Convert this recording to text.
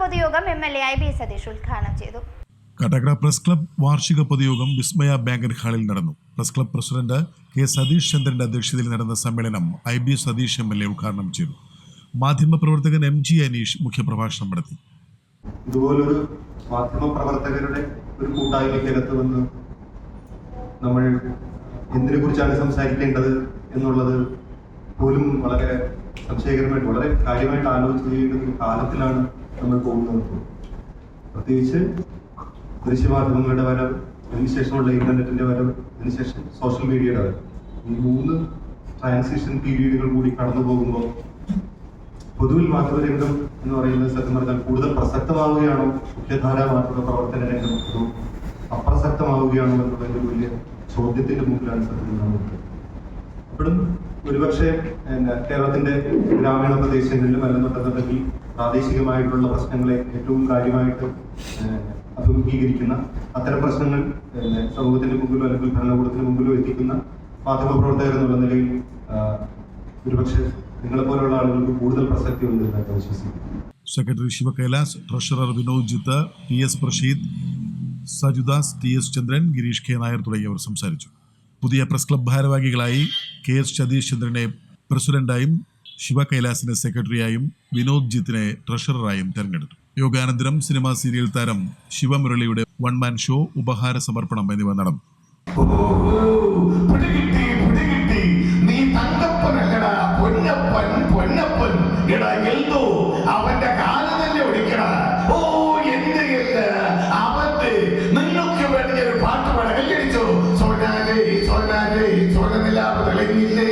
പൊതുയോഗം M L A I B Satish ഉദ്ഘാടനം ചെയ്തു. കടകട പ്രസ് ക്ലബ് വാർഷിക പൊതുയോഗം വിസ്മയ ബാങ്കൻ ഹാളിൽ നടന്നു. Press club president K Satish ചന്ദ്രന്റെ അധ്യക്ഷതയിൽ നടന്ന സമ്മേളനം I B Satish M L A ഉദ്ഘാടനം ചെയ്തു. മാധ്യമപ്രവർത്തകൻ എം ജി അനീഷ് മുഖ്യപ്രഭാഷണം നടത്തി. ഇതുപോലൊരു മാധ്യമ പ്രവർത്തകരുടെ ഒരു കൂട്ടായ്മയ്ക്കകത്ത് വന്ന് നമ്മൾ എന്തിനെ കുറിച്ചാണ് സംസാരിക്കേണ്ടത് എന്നുള്ളത് പോലും വളരെ സംശയകരമായിട്ട് വളരെ കാര്യമായിട്ട് ആലോചിച്ച് ചെയ്യേണ്ട ഒരു കാലത്തിലാണ് നമ്മൾ പോകുന്നത്. പ്രത്യേകിച്ച് ദൃശ്യമാധ്യമങ്ങളുടെ വരവ് അതിനുശേഷമുള്ള ഇന്റർനെറ്റിന്റെ വരവ് അതിനുശേഷം സോഷ്യൽ മീഡിയയുടെ വരവ്. ഈ മൂന്ന് ട്രാൻസിഷൻ പീരീഡുകൾ കൂടി കടന്നു പോകുമ്പോൾ പൊതുവിൽ മാധ്യമരംഗം എന്ന് പറയുന്നത് സത്യം പറഞ്ഞാൽ കൂടുതൽ പ്രസക്തമാവുകയാണോ? മുഖ്യധാരാ മാധ്യമ പ്രവർത്തന രംഗം അപ്രസക്തമാവുകയാണോ എന്നുള്ളതിന്റെ വലിയ ചോദ്യത്തിന്റെ മുമ്പിലാണ് സത്യം നമുക്ക് ഇപ്പോഴും ഒരുപക്ഷെ കേരളത്തിന്റെ ഗ്രാമീണ പ്രദേശങ്ങളിലും അല്ലെന്നുണ്ടെന്നുണ്ടെങ്കിൽ പ്രാദേശികമായിട്ടുള്ള പ്രശ്നങ്ങളെ ഏറ്റവും കാര്യമായിട്ട് അഭിമുഖീകരിക്കുന്ന അത്തരം പ്രശ്നങ്ങൾ സമൂഹത്തിന്റെ മുമ്പിലോ അല്ലെങ്കിൽ ഭരണകൂടത്തിന് മുമ്പിലോ എത്തിക്കുന്ന മാധ്യമ പ്രവർത്തകർ എന്നുള്ള നിലയിൽ ഒരുപക്ഷെ പോലെയുള്ള ആളുകൾക്ക് കൂടുതൽ പ്രസക്തി ഉണ്ട് വിശ്വസിക്കുന്നു. Secretary Sivakailas treasurer Vinod Jith P S Prasheed Sajudas T S Chandran Girish K Nair തുടങ്ങിയവർ സംസാരിച്ചു. പുതിയ പ്രസ് ക്ലബ് ഭാരവാഹികളായി കെ എസ് സതീഷ് ചന്ദ്രനെ പ്രസിഡന്റായും ശിവ കൈലാസിനെ സെക്രട്ടറിയായും വിനോദ് ജിത്തിനെ ട്രഷററായും തെരഞ്ഞെടുത്തു. യോഗാനന്തരം സിനിമാ സീരിയൽ താരം ശിവമുരളിയുടെ വൺ മാൻ ഷോ ഉപഹാര സമർപ്പണം എന്നിവ നടന്നു. പിടികിട്ടി permite